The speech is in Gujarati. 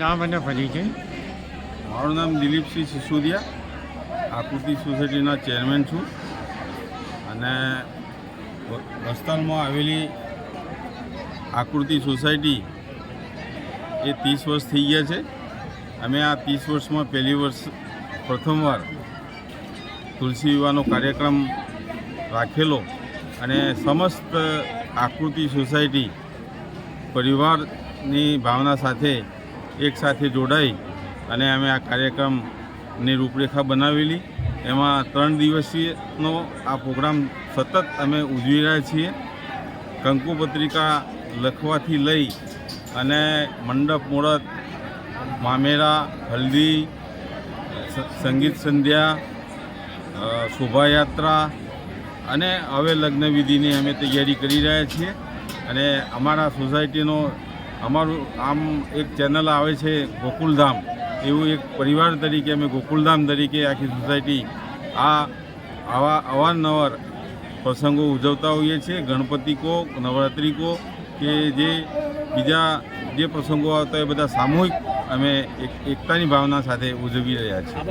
નામ અને પરિચય મારું નામ દિલીપસિંહ સિસોદિયા. આકૃતિ સોસાયટીના ચેરમેન છું. અને વસ્તાલમાં આવેલી આકૃતિ સોસાયટી એ ત્રીસ વર્ષ થઈ ગયા છે. અમે આ ત્રીસ વર્ષમાં પહેલી વર્ષ, પ્રથમવાર તુલસી વિવાહનો કાર્યક્રમ રાખેલો અને સમસ્ત આકૃતિ સોસાયટી પરિવારની ભાવના સાથે એક સાથે જોડાઈ અને અમે આ કાર્યક્રમની રૂપરેખા બનાવેલી. એમાં ત્રણ દિવસીયનો આ પ્રોગ્રામ સતત અમે ઉજવી રહ્યા છીએ. કંકુ પત્રિકા લખવાથી લઈ અને મંડપ મુહૂર્ત મામેરા, હલ્દી સંગીત સંધ્યા શોભાયાત્રા અને હવે લગ્ન વિધિની અમે તૈયારી કરી રહ્યા છીએ. અને અમારા સોસાયટીનો અમારું આમ એક ચેનલ આવે છે ગોકુલધામ. એવું એક પરિવાર તરીકે અમે ગોકુલધામ તરીકે આખી સોસાયટી આ આવા અવારનવાર પ્રસંગો ઉજવતા હોઈએ છીએ. ગણપતિ કો નવરાત્રિ કો કે જે બીજા જે પ્રસંગો આવતા એ બધા સામૂહિક અમે એક એકતાની ભાવના સાથે ઉજવી રહ્યા છીએ.